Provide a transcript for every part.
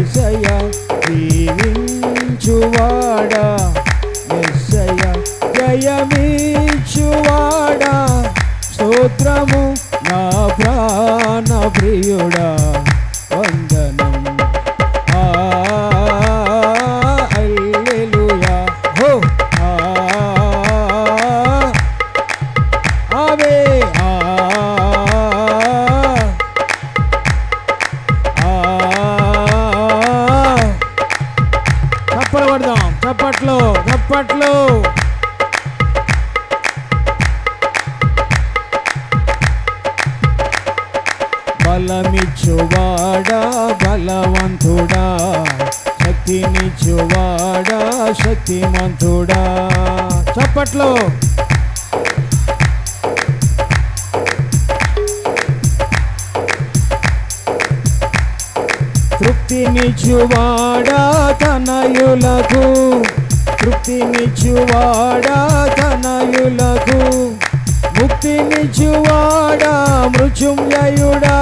యేసయ్య దీవించువాడా? యేసయ్య జయమిచ్చువాడా? స్తోత్రము నా ప్రాణ ప్రియుడా చప్పట్లు చప్పట్లు. బలమిచ్చువాడా బలవంతుడా. శక్తినిచ్చువాడా శక్తిమంతుడా. చప్పట్లు. తృప్తినిచ్చువాడా తనయులకు? తృప్తినిచ్చువాడా తనయులకు? ముక్తినిచ్చువాడా మృత్యుంజయుడా?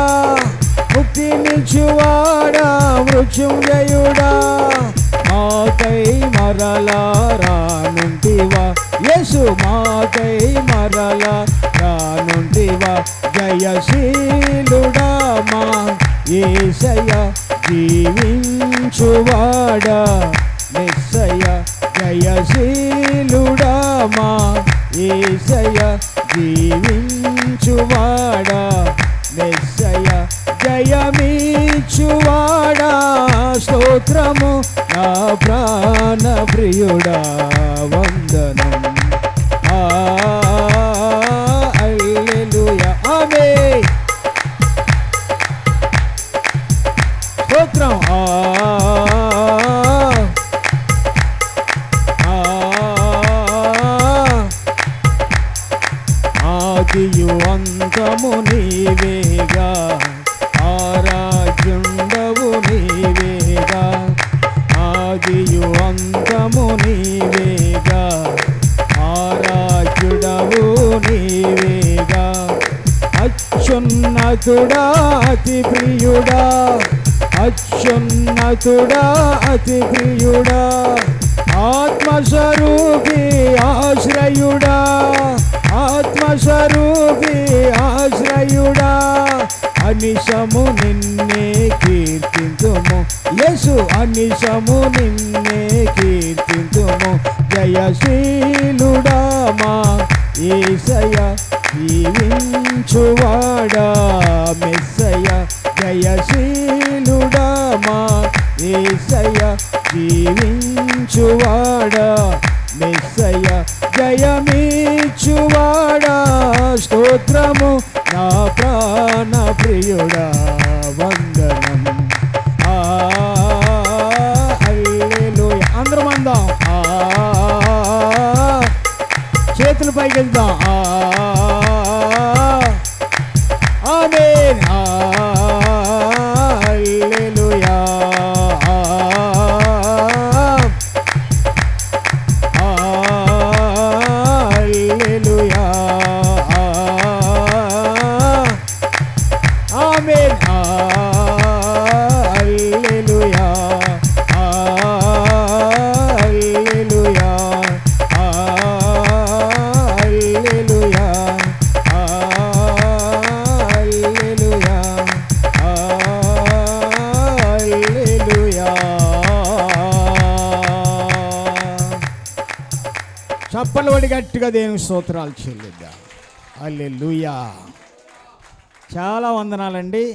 ముక్తినిచ్చువాడా మృత్యుంజయుడా? మాకై మరలా రానుంటివా? యేసు మాకై మరలా రానుంటివా? జయశీలుడా మా ఏసయ జీవించువాడా? మెస్సయ జయశీలుడా మా ఏసయ జీవించువాడా? మెస్సయ జయమీచువాడా? స్తోత్రము నా ప్రాణ ప్రియుడా వందనం. ఆ రాజ్యము నీవేగా ఆ రాజ్యుండవు నీవేగా ఆదియు అంతము నీవేగా ఆ రాజ్యుడవు నీవేగా. అత్యున్నతుడా అతి ప్రియుడా అత్యున్నతుడా అతి ప్రియుడా ఆత్మస్వరూపి ఆశ్రయుడా ఆత్మస్వరూపి యేసు నిన్నే కీర్తింతుము. జయశీలుడామా మా జీవించువాడా. మెస్సయ జయశీలుడామా మా జీవించువాడా. మెస్సయ జయమీచువాడా స్తోత్రము నా ప్రాణ ప్రియుడ বাবা చప్పలు పడి గట్టిగా దేవుని స్తోత్రాలు చెల్లిద్దాం. అల్లెలుయా చాలా వందనాలండి.